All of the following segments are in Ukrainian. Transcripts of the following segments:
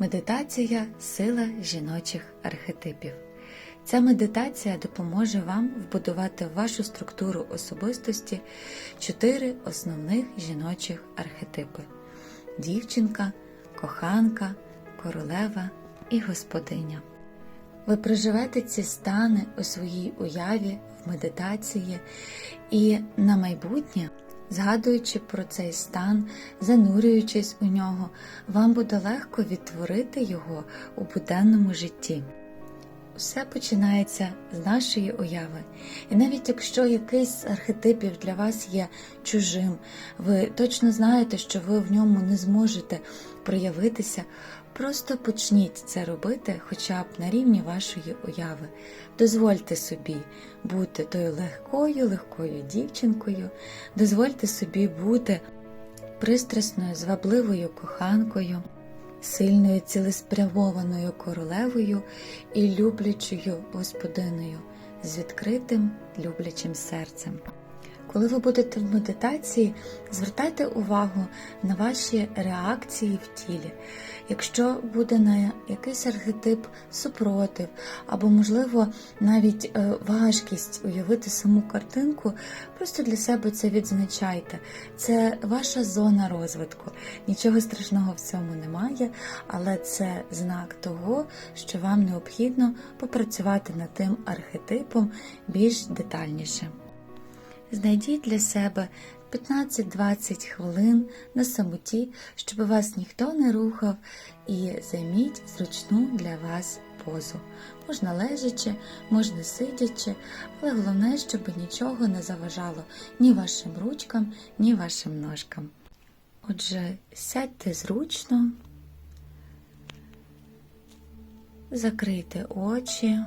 Медитація сила жіночих архетипів. Ця медитація допоможе вам вбудувати в вашу структуру особистості чотири основних жіночих архетипи: дівчинка, коханка, королева і господиня. Ви проживете ці стани у своїй уяві в медитації і на майбутнє, згадуючи про цей стан, занурюючись у нього, вам буде легко відтворити його у буденному житті. Все починається з нашої уяви. І навіть якщо якийсь архетипів для вас є чужим, ви точно знаєте, що ви в ньому не зможете проявитися, просто почніть це робити хоча б на рівні вашої уяви. Дозвольте собі бути тою легкою, легкою дівчинкою, дозвольте собі бути пристрасною, звабливою коханкою сильною цілеспрямованою королевою і люблячою господиною з відкритим люблячим серцем. Коли ви будете в медитації, звертайте увагу на ваші реакції в тілі. Якщо буде на якийсь архетип супротив, або, можливо, навіть е, важкість уявити саму картинку, просто для себе це відзначайте. Це ваша зона розвитку. Нічого страшного в цьому немає, але це знак того, що вам необхідно попрацювати над тим архетипом більш детальніше. Знайдіть для себе 15-20 хвилин на самоті, щоб вас ніхто не рухав, і займіть зручну для вас позу. Можна лежачи, можна сидячи, але головне, щоб нічого не заважало ні вашим ручкам, ні вашим ножкам. Отже, сядьте зручно, закрийте очі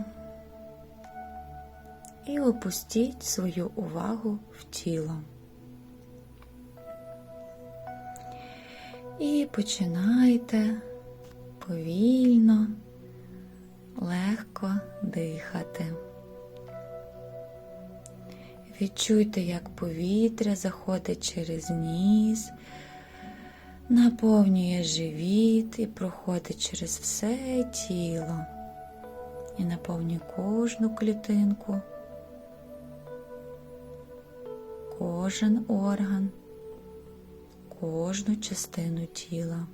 і опустіть свою увагу в тіло. І починайте повільно, легко дихати. Відчуйте, як повітря заходить через ніс, наповнює живіт і проходить через все тіло і наповнює кожну клітинку кожен орган, кожну частину тіла.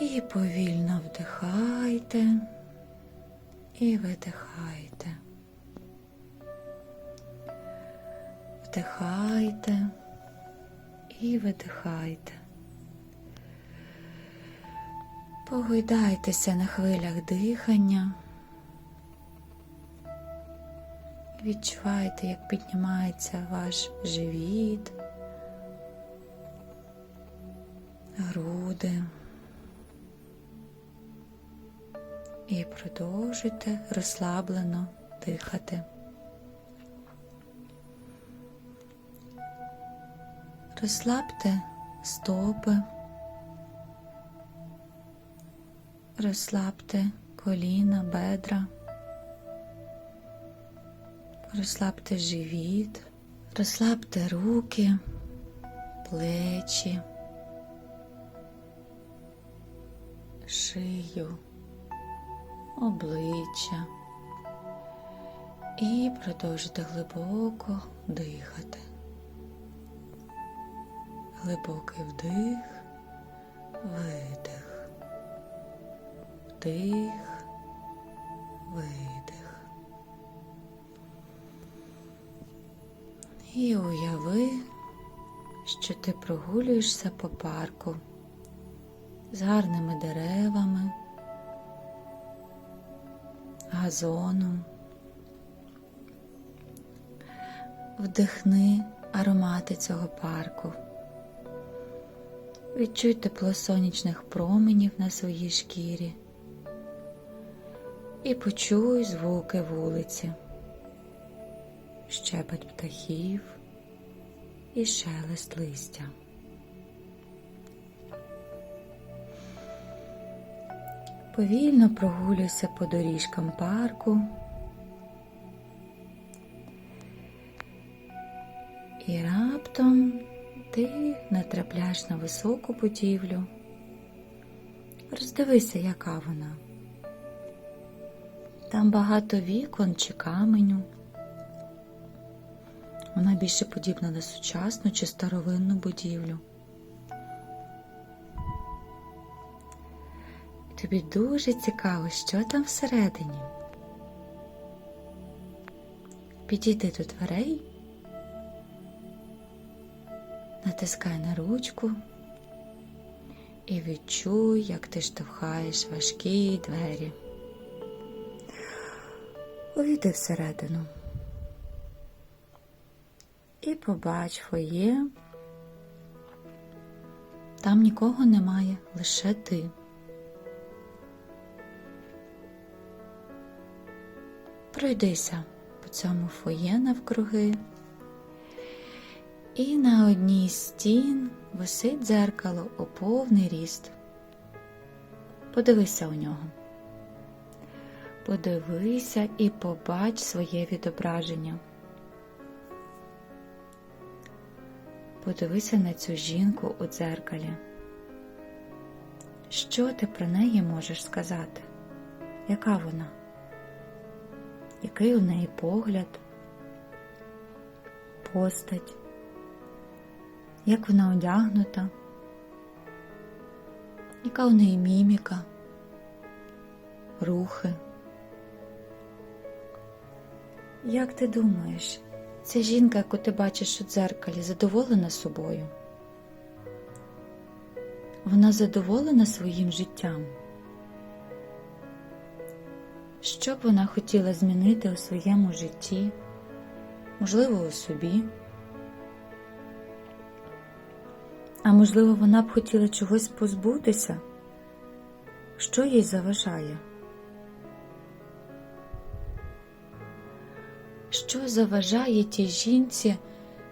І повільно вдихайте і видихайте. Вдихайте і видихайте. Погойдайтеся на хвилях дихання. Відчувайте, як піднімається ваш живіт, груди. І продовжуйте розслаблено дихати. Розслабте стопи, розслабте коліна, бедра. Розслабте живіт, розслабте руки, плечі, шию, обличчя і продовжуйте глибоко дихати. Глибокий вдих, видих, вдих, видих. І уяви, що ти прогулюєшся по парку з гарними деревами, газоном. Вдихни аромати цього парку. Відчуй тепло сонячних променів на своїй шкірі і почуй звуки вулиці щебет птахів і шелест листя. Повільно прогулюйся по доріжкам парку і раптом ти натрапляєш на високу будівлю Роздивися, яка вона. Там багато вікон чи каменю. Вона більше подібна на сучасну чи старовинну будівлю. Тобі дуже цікаво, що там всередині. Підійди до дверей, натискай на ручку і відчуй, як ти штовхаєш важкі двері. Увійди всередину і побач фоє. Там нікого немає, лише ти. Пройдися по цьому фоє навкруги. І на одній стін висить дзеркало у повний ріст. Подивися у нього. Подивися і побач своє відображення. Подивися на цю жінку у дзеркалі. Що ти про неї можеш сказати? Яка вона? Який у неї погляд, постать, як вона одягнута, яка у неї міміка, рухи? Як ти думаєш, ця жінка, яку ти бачиш у дзеркалі, задоволена собою? Вона задоволена своїм життям? Що б вона хотіла змінити у своєму житті, можливо, у собі? А можливо, вона б хотіла чогось позбутися? Що їй заважає? Що заважає тій жінці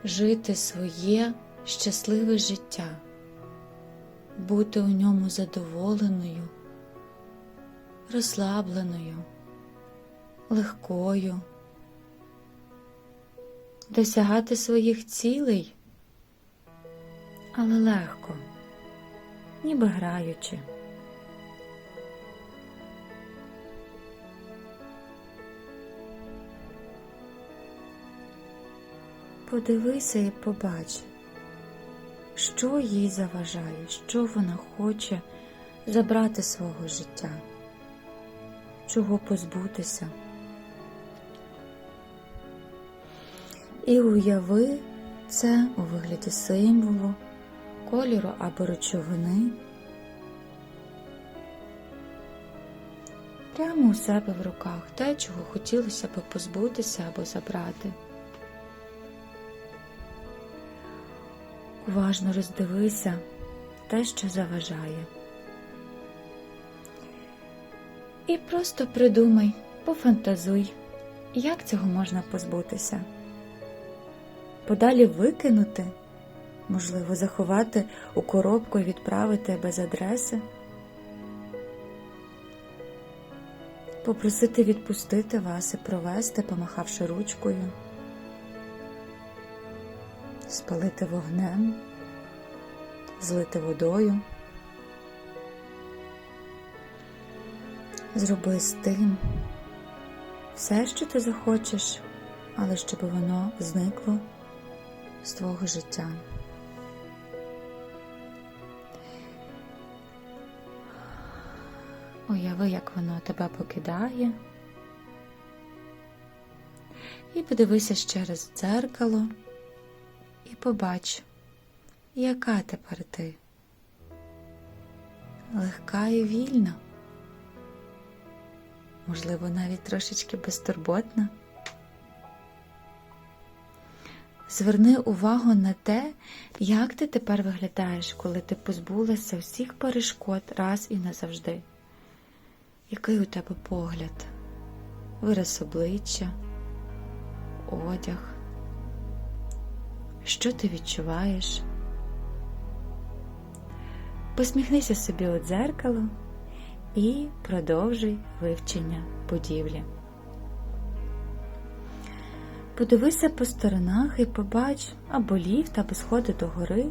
жити своє щасливе життя, бути у ньому задоволеною, розслабленою, легкою, досягати своїх цілей, але легко, ніби граючи. Подивися і побач, що їй заважає, що вона хоче забрати свого життя, чого позбутися. І уяви це у вигляді символу, кольору або речовини. Прямо у себе в руках те, чого хотілося б позбутися або забрати. Уважно роздивися те, що заважає. І просто придумай, пофантазуй, як цього можна позбутися. Подалі викинути, можливо, заховати у коробку і відправити без адреси, попросити відпустити вас і провести, помахавши ручкою. Спалити вогнем, злити водою. Зроби з тим все, що ти захочеш, але щоб воно зникло з твого життя. Уяви, як воно тебе покидає. І подивися ще раз в дзеркало і побач, яка тепер ти. Легка і вільна, можливо, навіть трошечки безтурботна. Зверни увагу на те, як ти тепер виглядаєш, коли ти позбулася всіх перешкод раз і назавжди. Який у тебе погляд, вираз обличчя, одяг, що ти відчуваєш? Посміхнися собі у дзеркало і продовжуй вивчення будівлі. Подивися по сторонах і побач або ліфт, або сходи до гори.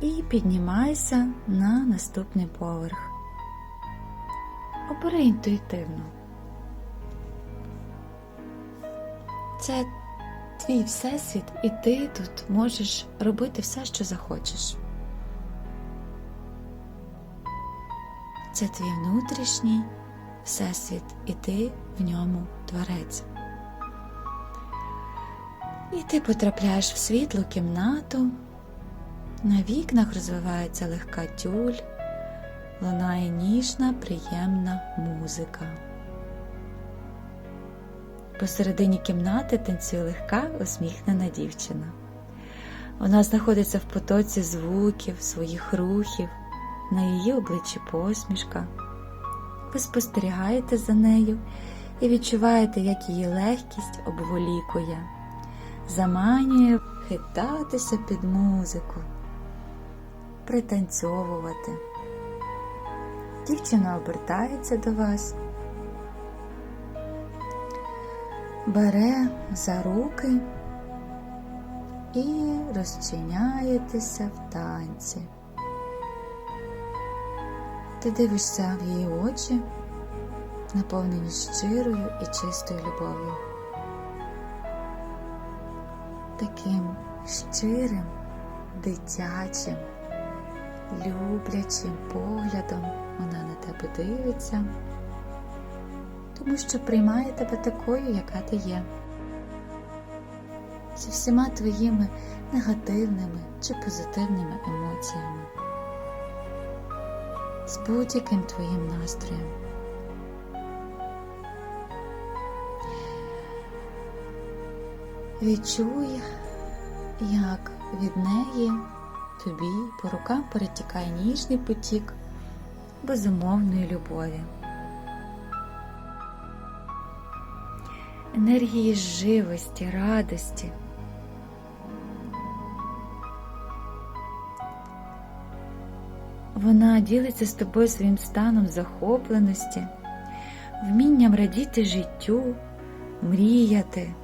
і піднімайся на наступний поверх. Обери інтуїтивно. Це твій всесвіт, і ти тут можеш робити все, що захочеш. Це твій внутрішній всесвіт, і ти в ньому творець. І ти потрапляєш в світлу кімнату. На вікнах розвивається легка тюль, лунає ніжна, приємна музика. Посередині кімнати танцює легка усміхнена дівчина. Вона знаходиться в потоці звуків, своїх рухів, на її обличчі посмішка. Ви спостерігаєте за нею і відчуваєте, як її легкість обволікує, заманює хитатися під музику, пританцьовувати. Дівчина обертається до вас, бере за руки і розчиняєтеся в танці. Ти дивишся в її очі, наповнені щирою і чистою любов'ю. Таким щирим, дитячим, люблячим поглядом вона на тебе дивиться, тому що приймає тебе такою, яка ти є, зі всіма твоїми негативними чи позитивними емоціями. З будь-яким твоїм настроєм. Відчуй, як від неї тобі по рукам перетікає ніжний потік безумовної любові. Енергії живості, радості. Вона ділиться з тобою своїм станом захопленості, вмінням радіти життю, мріяти,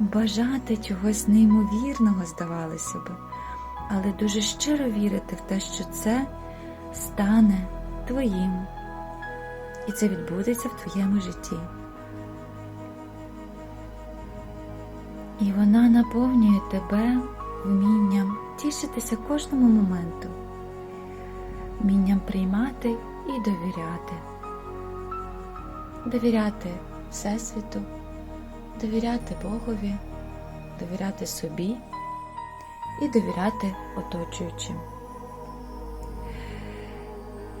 бажати чогось неймовірного, здавалося б, але дуже щиро вірити в те, що це стане твоїм, і це відбудеться в твоєму житті. І вона наповнює тебе вмінням тішитися кожному моменту. Вмінням приймати і довіряти, довіряти Всесвіту, довіряти Богові, довіряти собі і довіряти оточуючим.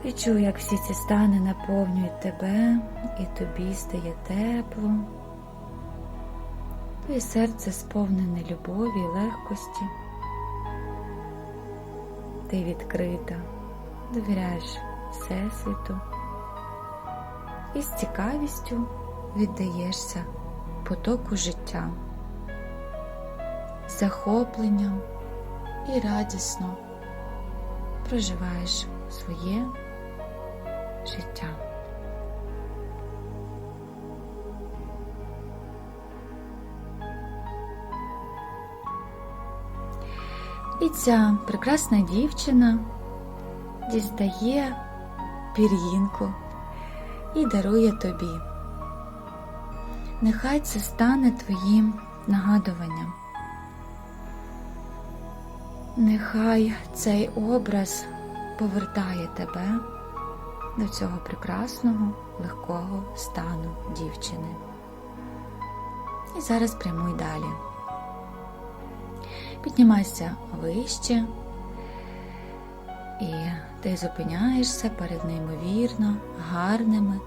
Відчуй, як всі ці стани наповнюють тебе, і тобі стає тепло, твоє серце сповнене любові і легкості. Ти відкрита довіряєш Всесвіту і з цікавістю віддаєшся потоку життя, захопленням і радісно проживаєш своє життя. І ця прекрасна дівчина дістає пір'їнку і дарує тобі. Нехай це стане твоїм нагадуванням. Нехай цей образ повертає тебе до цього прекрасного, легкого стану дівчини. І зараз прямуй далі. Піднімайся вище. І ти зупиняєшся перед неймовірно гарними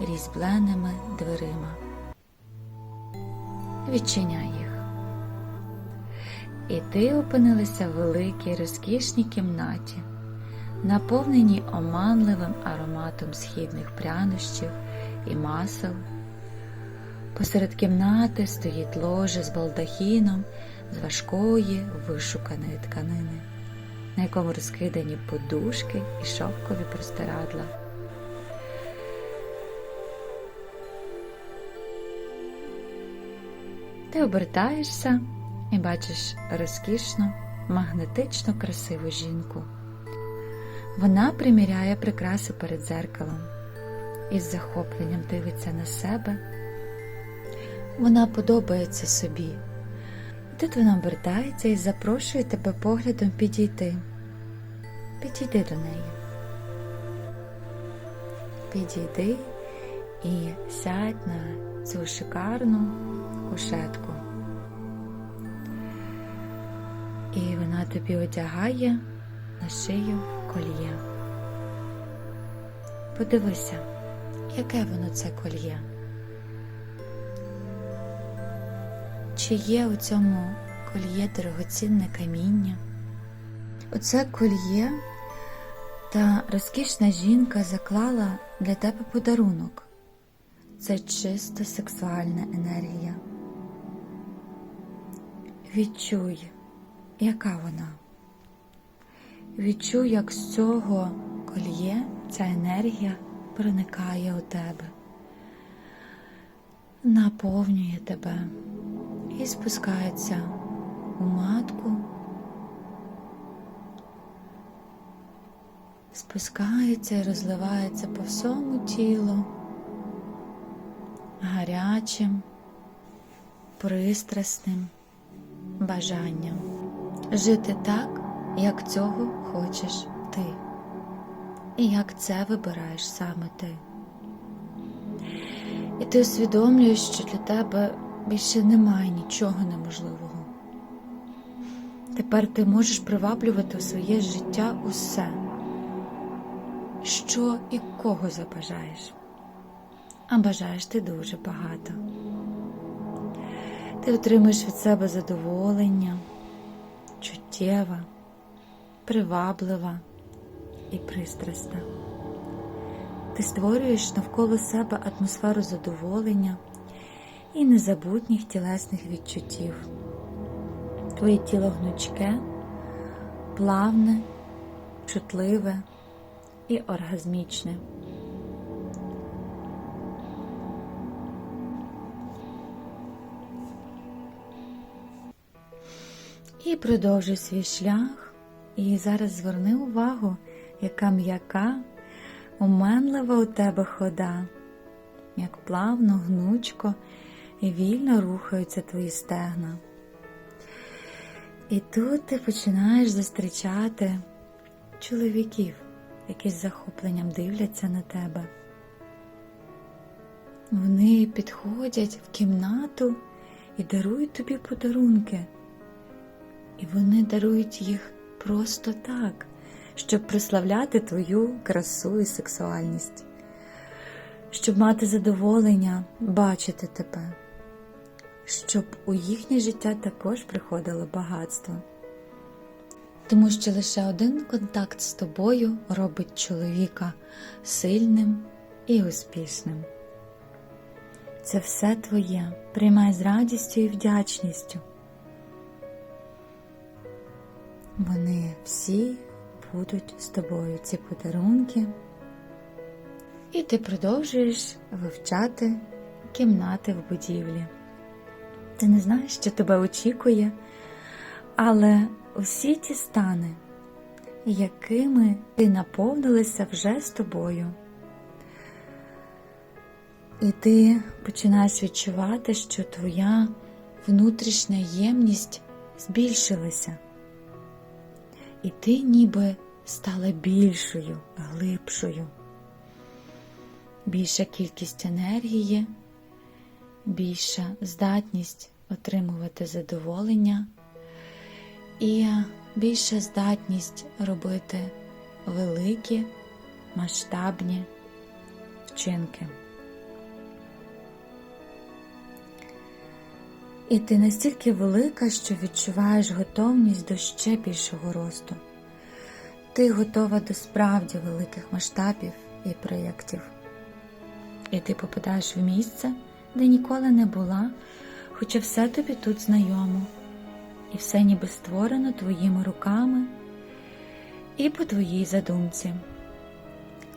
різьбленими дверима. Відчиняй їх. І ти опинилася в великій розкішній кімнаті, наповненій оманливим ароматом східних прянощів і масел. Посеред кімнати стоїть ложе з балдахіном з важкої вишуканої тканини на якому розкидані подушки і шовкові простирадла. Ти обертаєшся і бачиш розкішну магнетично красиву жінку. Вона приміряє прикраси перед зеркалом і з захопленням дивиться на себе. Вона подобається собі. Тут вона обертається і запрошує тебе поглядом підійти. Підійди до неї. Підійди і сядь на цю шикарну кушетку. І вона тобі одягає на шию кольє. Подивися, яке воно це кольє. Чи є у цьому кольє дорогоцінне каміння? Оце кольє та розкішна жінка заклала для тебе подарунок. Це чиста сексуальна енергія. Відчуй, яка вона. Відчуй, як з цього кольє ця енергія проникає у тебе, наповнює тебе і спускається у матку, спускається і розливається по всьому тілу гарячим, пристрасним бажанням жити так, як цього хочеш ти, і як це вибираєш саме ти. І ти усвідомлюєш, що для тебе більше немає нічого неможливого. Тепер ти можеш приваблювати у своє життя усе, що і кого забажаєш. А бажаєш ти дуже багато. Ти отримуєш від себе задоволення, чуттєва, приваблива і пристрасна. Ти створюєш навколо себе атмосферу задоволення і незабутніх тілесних відчуттів. Твоє тіло гнучке, плавне, чутливе і оргазмічне. І продовжуй свій шлях. І зараз зверни увагу, яка м'яка, оманлива у тебе хода, як плавно, гнучко і вільно рухаються твої стегна. І тут ти починаєш зустрічати чоловіків, які з захопленням дивляться на тебе. Вони підходять в кімнату і дарують тобі подарунки. І вони дарують їх просто так, щоб прославляти твою красу і сексуальність, щоб мати задоволення бачити тебе, щоб у їхнє життя також приходило багатство. Тому що лише один контакт з тобою робить чоловіка сильним і успішним. Це все твоє, приймай з радістю і вдячністю. Вони всі будуть з тобою ці подарунки, і ти продовжуєш вивчати кімнати в будівлі. Ти не знаєш, що тебе очікує, але усі ті стани, якими ти наповнилися вже з тобою. І ти починаєш відчувати, що твоя внутрішня ємність збільшилася і ти ніби стала більшою, глибшою. Більша кількість енергії, більша здатність отримувати задоволення і більша здатність робити великі масштабні вчинки. І ти настільки велика, що відчуваєш готовність до ще більшого росту. Ти готова до справді великих масштабів і проєктів. І ти попадаєш в місце, де ніколи не була, хоча все тобі тут знайомо, і все ніби створено твоїми руками і по твоїй задумці.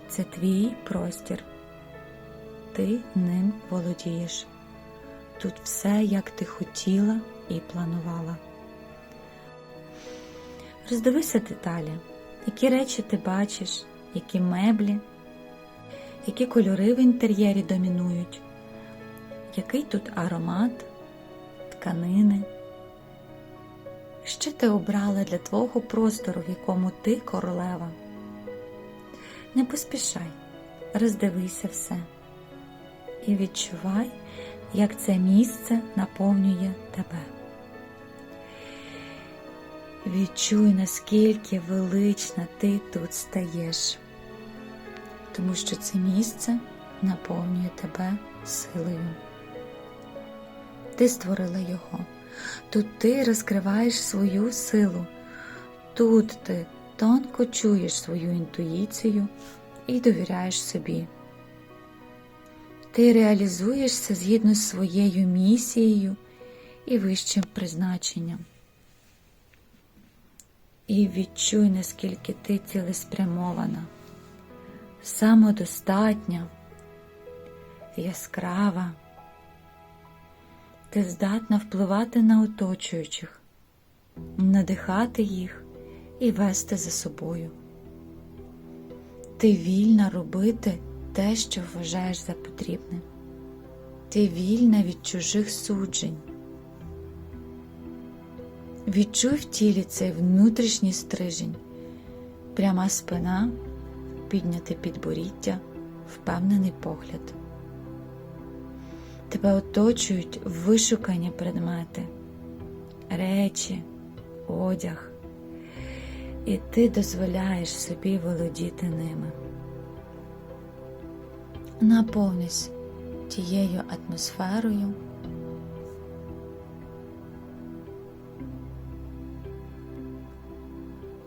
Це твій простір. Ти ним володієш. Тут все, як ти хотіла і планувала. Роздивися деталі, які речі ти бачиш, які меблі, які кольори в інтер'єрі домінують, який тут аромат, тканини. Що ти обрала для твого простору, в якому ти королева? Не поспішай, роздивися все і відчувай, як це місце наповнює тебе. Відчуй, наскільки велична ти тут стаєш, тому що це місце наповнює тебе силою. Ти створила його. Тут ти розкриваєш свою силу. Тут ти тонко чуєш свою інтуїцію і довіряєш собі. Ти реалізуєшся згідно з своєю місією і вищим призначенням. І відчуй, наскільки ти цілеспрямована, самодостатня, яскрава. Ти здатна впливати на оточуючих, надихати їх і вести за собою. Ти вільна робити те, що вважаєш за потрібне. Ти вільна від чужих суджень. Відчуй в тілі цей внутрішній стрижень, пряма спина, підняте підборіддя, впевнений погляд. Тебе оточують вишукані предмети, речі, одяг, і ти дозволяєш собі володіти ними. Наповнись тією атмосферою.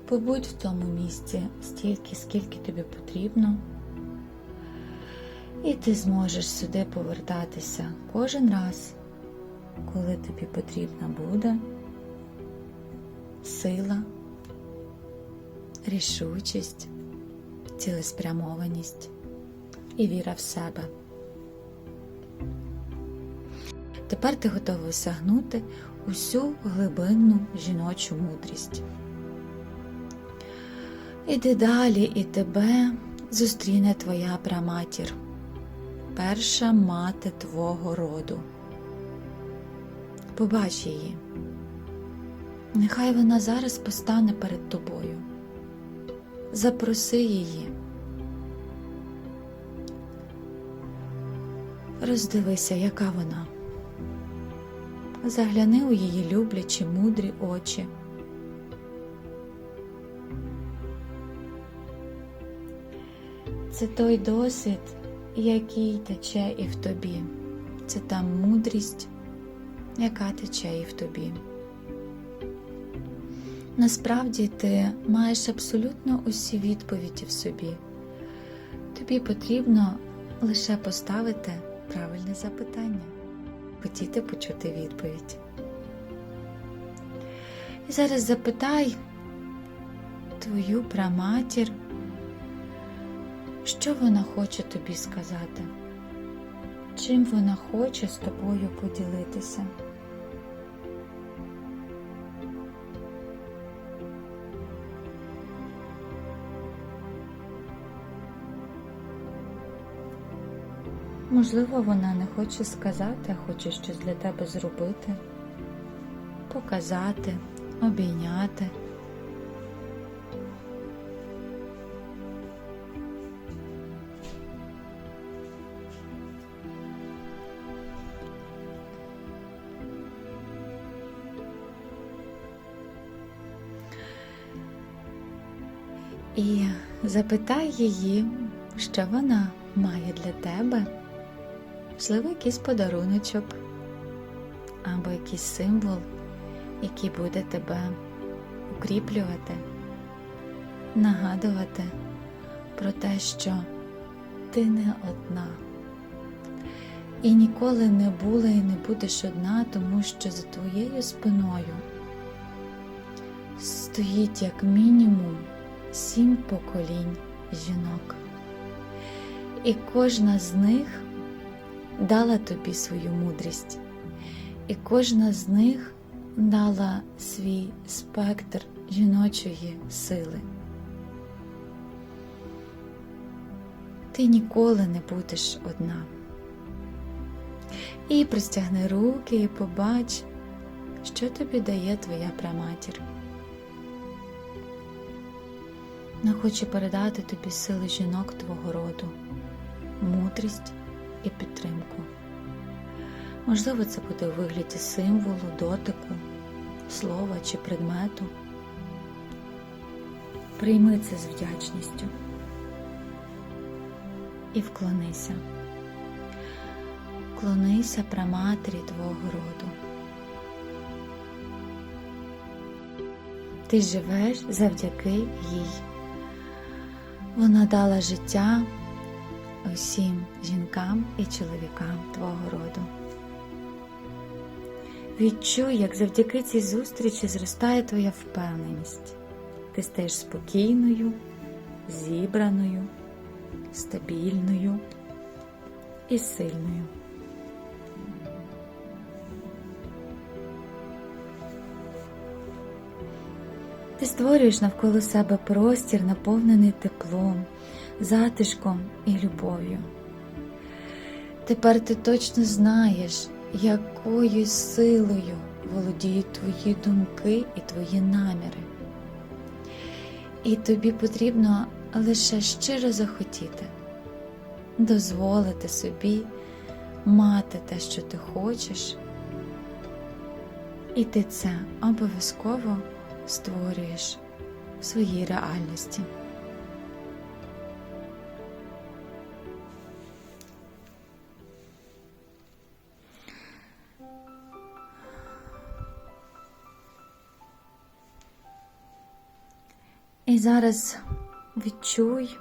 Побудь в тому місці стільки, скільки тобі потрібно. І ти зможеш сюди повертатися кожен раз, коли тобі потрібна буде сила, рішучість, цілеспрямованість і віра в себе. Тепер ти готова осягнути усю глибинну жіночу мудрість. Іди далі, і тебе зустріне твоя праматір перша мати твого роду. Побач її. Нехай вона зараз постане перед тобою. Запроси її. Роздивися, яка вона. Загляни у її люблячі, мудрі очі. Це той досвід, який тече і в тобі. Це та мудрість, яка тече і в тобі. Насправді ти маєш абсолютно усі відповіді в собі. Тобі потрібно лише поставити правильне запитання, хотіти почути відповідь. І зараз запитай твою праматір. Що вона хоче тобі сказати? Чим вона хоче з тобою поділитися? Можливо, вона не хоче сказати, а хоче щось для тебе зробити, показати, обійняти. І запитай її, що вона має для тебе, можливо, якийсь подаруночок або якийсь символ, який буде тебе укріплювати, нагадувати про те, що ти не одна. І ніколи не була і не будеш одна, тому що за твоєю спиною стоїть як мінімум сім поколінь жінок. І кожна з них дала тобі свою мудрість, і кожна з них дала свій спектр жіночої сили. Ти ніколи не будеш одна. І простягни руки і побач, що тобі дає твоя праматір. Вона хоче передати тобі сили жінок твого роду, мудрість і підтримку. Можливо, це буде у вигляді символу, дотику, слова чи предмету. Прийми це з вдячністю і вклонися. Вклонися праматері твого роду. Ти живеш завдяки їй. Вона дала життя усім жінкам і чоловікам твого роду. Відчуй, як завдяки цій зустрічі зростає твоя впевненість. Ти стаєш спокійною, зібраною, стабільною і сильною. Ти створюєш навколо себе простір, наповнений теплом, затишком і любов'ю. Тепер ти точно знаєш, якою силою володіють твої думки і твої наміри. І тобі потрібно лише щиро захотіти, дозволити собі мати те, що ти хочеш, і ти це обов'язково створюєш в своїй реальності. І зараз відчуй,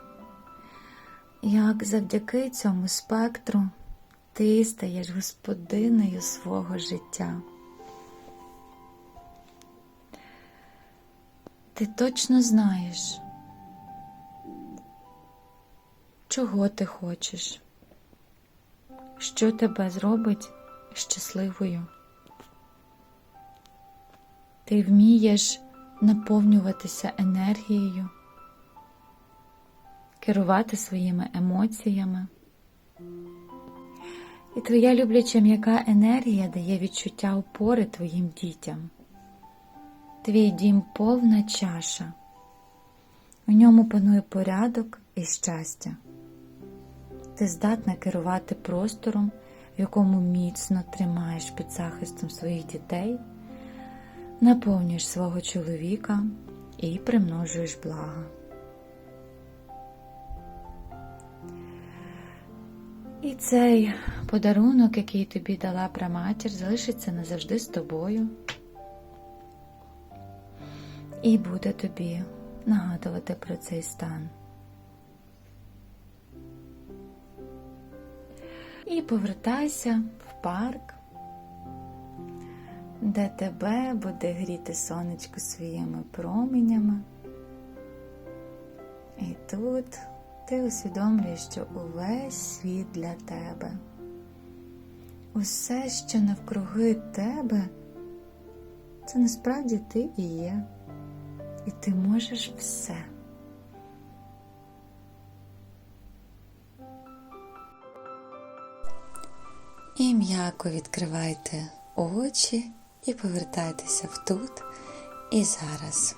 як завдяки цьому спектру ти стаєш господинею свого життя. Ти точно знаєш, чого ти хочеш, що тебе зробить щасливою. Ти вмієш наповнюватися енергією, керувати своїми емоціями. І твоя любляча м'яка енергія дає відчуття опори твоїм дітям. Твій дім повна чаша, у ньому панує порядок і щастя. Ти здатна керувати простором, в якому міцно тримаєш під захистом своїх дітей, наповнюєш свого чоловіка і примножуєш блага. І цей подарунок, який тобі дала праматір, залишиться назавжди з тобою і буде тобі нагадувати про цей стан. І повертайся в парк, де тебе буде гріти сонечко своїми променями. І тут ти усвідомлюєш, що увесь світ для тебе. Усе, що навкруги тебе, це насправді ти і є і ти можеш все. І м'яко відкривайте очі і повертайтеся в тут і зараз.